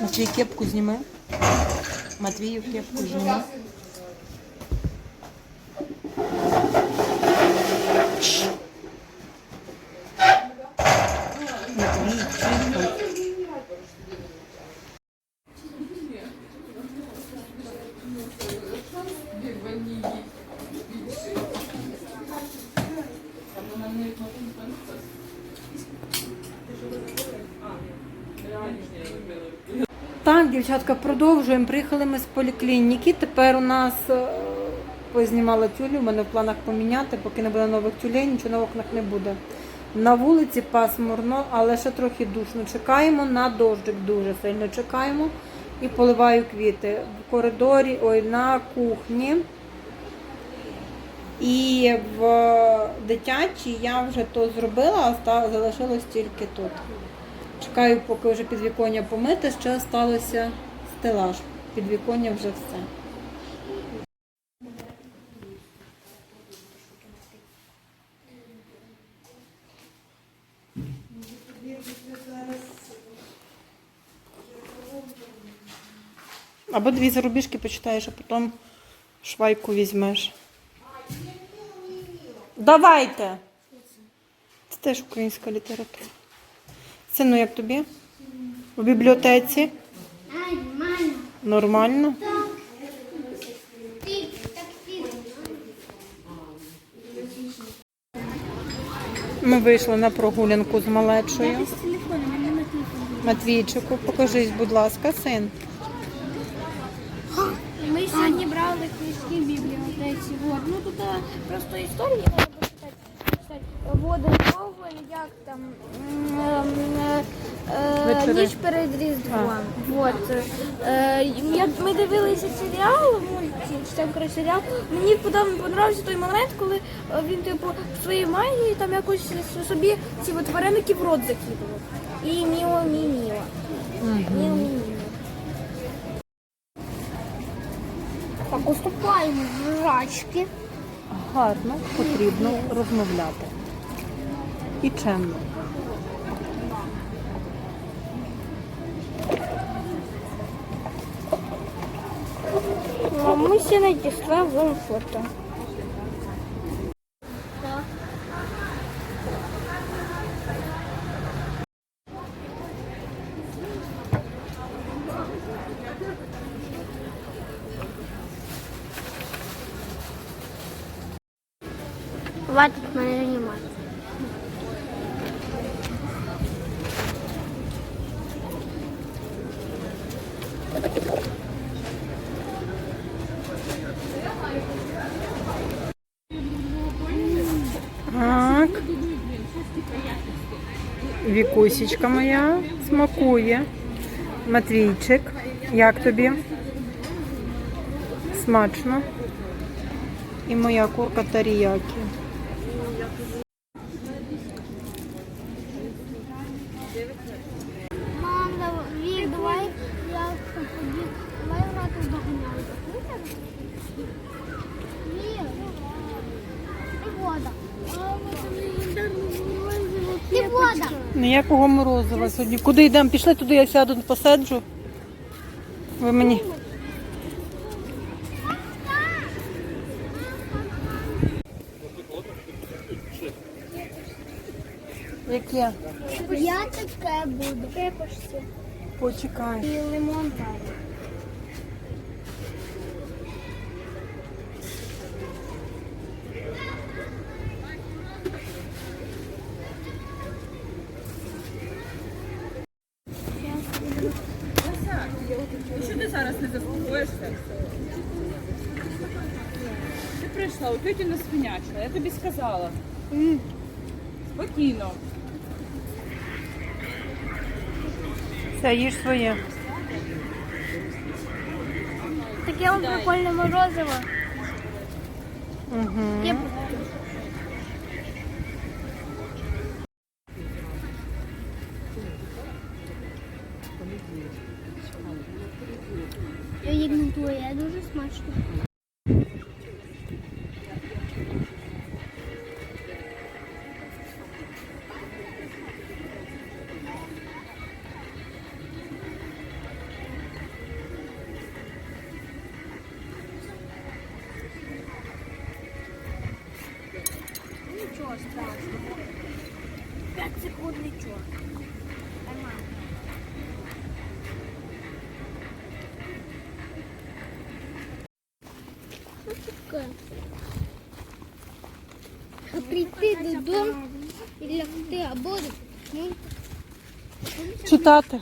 Матвій кепку зніми. Матвію кепку зніми. Матвій, тихо. Так, дівчатка, продовжуємо. Приїхали ми з поліклініки. Тепер у нас е, познімала тюлі. У мене в планах поміняти, поки не буде нових тюлей, нічого на окнах не буде. На вулиці пасмурно, але ще трохи душно. Чекаємо на дощик, дуже сильно чекаємо. І поливаю квіти в коридорі, ой, на кухні. І в дитячій я вже то зробила, а залишилось тільки тут. Чекаю, поки вже підвіконня помити, ще залишилося стелаж. Підвіконня вже все. Або дві зарубіжки почитаєш, а потім швайку візьмеш. Давайте! Це теж українська література. Сину, як тобі? У бібліотеці? Нормально. Нормально. Ми вийшли на прогулянку з малечою. Матвійчику, покажись, будь ласка, син. Ми сьогодні брали книжки в бібліотеці. Вот. Ну тут просто історії треба почитати. почитати. Води Гоголь, як там м, е, ніч перед Різдвом. Вот. Е, як ми дивилися серіал, мульті, чи там коротше, серіал, мені подобався той момент, коли е, він типу своєю магією там якось собі ці от вареники в рот закидував. І міло мі міло. Міло мі міло. Так, уступаємо в жрачки. Гарно, потрібно розмовляти. І чемно. Мы все дійшла в фото. Хватит мене займати. Так. Вікусічка моя смакує. Матвійчик, як тобі? Смачно. І моя курка таріякі. Мам, давай, давай я побіг. Давай грати в доганялку. Вік, і вода. І вода. Ніякого морозива сьогодні. Куди йдемо? Пішли туди, я сяду, посаджу. Ви мені. Яке? Я таке буду. Пепочці. Почекай. І лимон пару. Що ти зараз не заспокоїшся? Ти прийшла, у тьоті не свинячка, я тобі сказала. Спокійно. Все, їж своє. Таке вам прикольне морозиво. Угу. Я Я ігнорую, дуже смачно. 5 секунд нічого. Прийти додому і лягти, або читати.